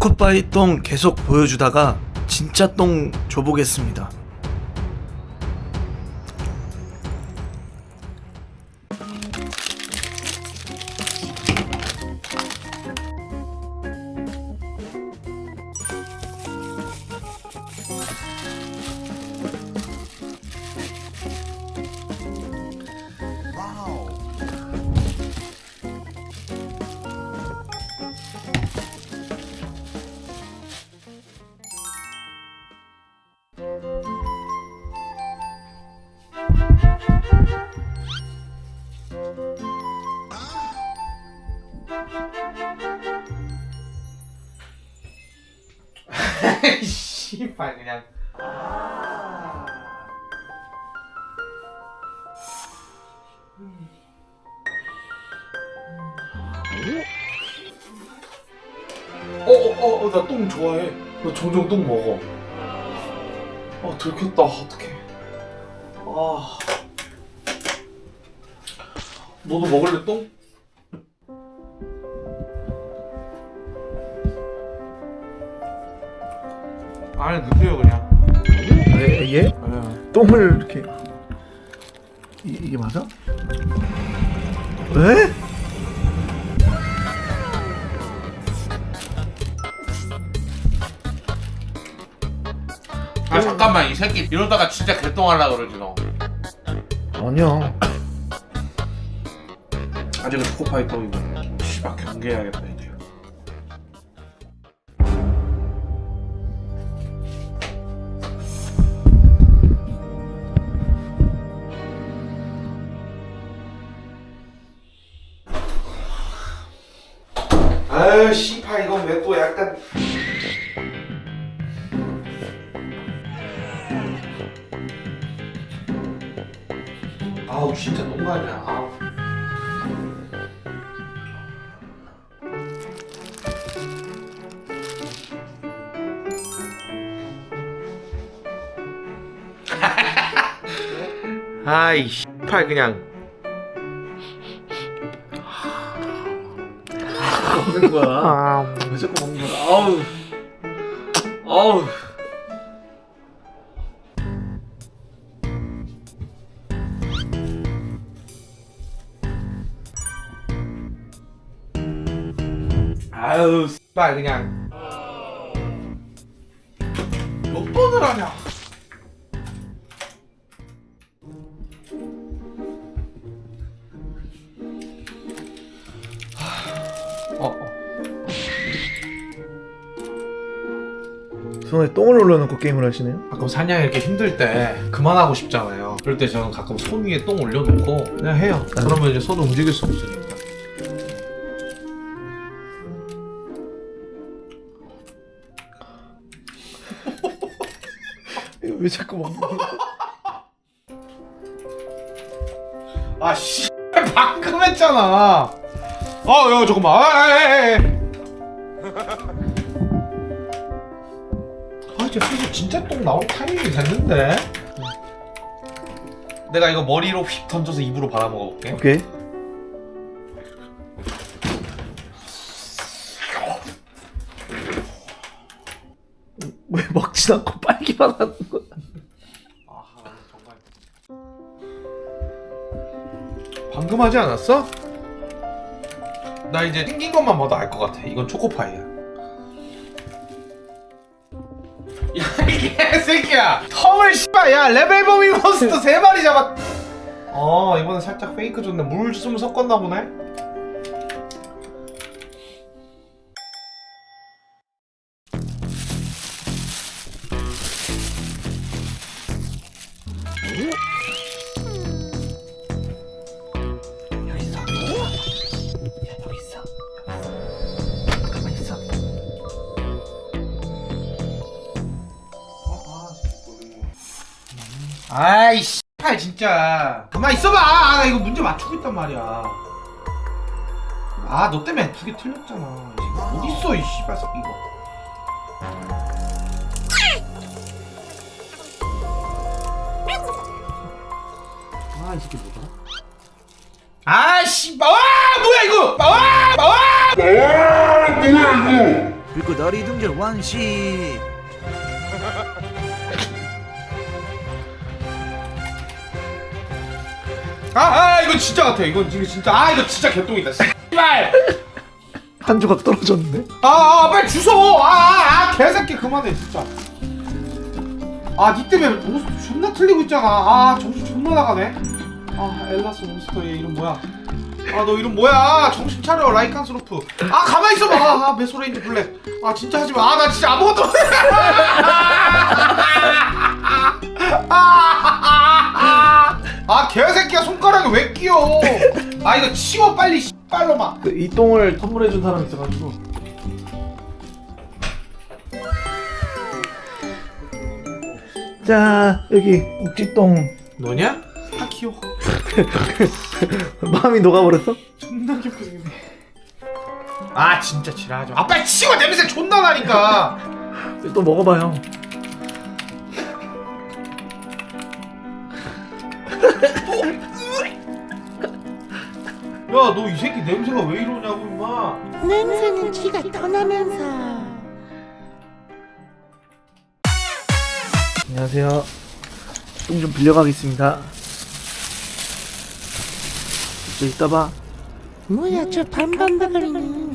초코바이 똥 계속 보여주다가 진짜 똥 줘보겠습니다. 씨발 그냥. 어어 어 나 똥 좋아해. 나 종종 똥 먹어. 아 들켰다. 어떡해. 아. 너도 먹을래 똥? 안에 넣으세요 그냥 예? 예? 네. 똥을 이렇게 이, 이게 맞아? 에? 아 잠깐만 이 새끼 이러다가 진짜 개똥하려 그러지 너 아니야. 아직은 초코파이 똥이고 씨발 경계해야겠다 아유 씨발 이건 왜 또 약간 아우 진짜 똥간이야 아우. 아이 씨발 그냥 먹는 거야. 아, 왜 자꾸 먹는 거야? 아우. 아우. 아유 씨발 그냥. 몇 번을 하냐 어, 어. 손에 똥을 올려놓고 게임을 하시네요. 가끔 사냥이 이렇게 힘들 때 그만하고 싶잖아요. 그럴 때 저는 가끔 손 위에 똥 올려놓고 그냥 해요. 그러면 이제 손 움직일 수 없으니까. 왜 자꾸 먹는 거야? 아 씨, 방금 했잖아. 아, 야 잠깐만. 아, 아, 아, 아, 아, 이제 슬슬 진짜 똥 나올 타이밍이 됐는데. 내가 이거 머리로 휙 던져서 입으로 바라 먹어 볼게. 오케이. 왜 먹진 않고 빨기만 하는 거야? 아, 정말. 방금 하지 않았어? 나 이제 생긴 것만 봐도 알 것 같아. 이건 초코파이야. 야, 이 개새끼야! 턱을 씨발, 야, 레벨 범위 몬스터 세 마리 잡았. 어, 이번엔 살짝 페이크 줬네. 물 좀 섞었나 보네? 아이 씨발 진짜. 가만 있어봐. 아, 나 이거 문제 맞추고 있단 말이야. 아 너 때문에 두 개 틀렸잖아. 이 새끼 어딨어 이 씨발 새끼 이거. 아, 이 새끼 뭐더라? 아 씨발 와! 뭐야 이거! 와! 와! 아 뭐야 이거? 불꽃다리 등절 완시 아, 아 이거 진짜 같아. 이거 이거 진짜 아 이거 진짜 개똥이다. 씨발. 한 조각 떨어졌는데? 아, 아 빨리 주소. 아, 아, 아 개새끼 그만해 진짜. 아, 니 때문에 뭐 존나 틀리고 있잖아. 아, 정신 존나 나가네. 아, 엘라스 몬스터 얘 이름 뭐야? 아, 너 이름 뭐야? 정신 차려, 라이칸스로프. 아, 가만 있어봐. 아, 아 메소레인지 블랙. 아, 진짜 하지 마. 아, 나 진짜 아무것도. 못해. 아, 개새끼야 손가락에 왜 끼어? 아, 이거 치워 빨리 씨발로마. 이 똥을 선물해준 사람이 있어가지고 자 여기 욱지똥 너냐? 아, 귀여워. 마음이 녹아버렸어? 존나 귀엽게 생겼네. 아 진짜 지랄하죠. 아 빨리 치워 냄새 존나 나니까. 또 먹어봐요 야 너 이 새끼 냄새가 왜 이러냐고 임마. 냄새는 지가 떠나면서. 안녕하세요. 똥 좀 빌려가겠습니다. 저 이따 봐. 뭐야 저 반반바거리는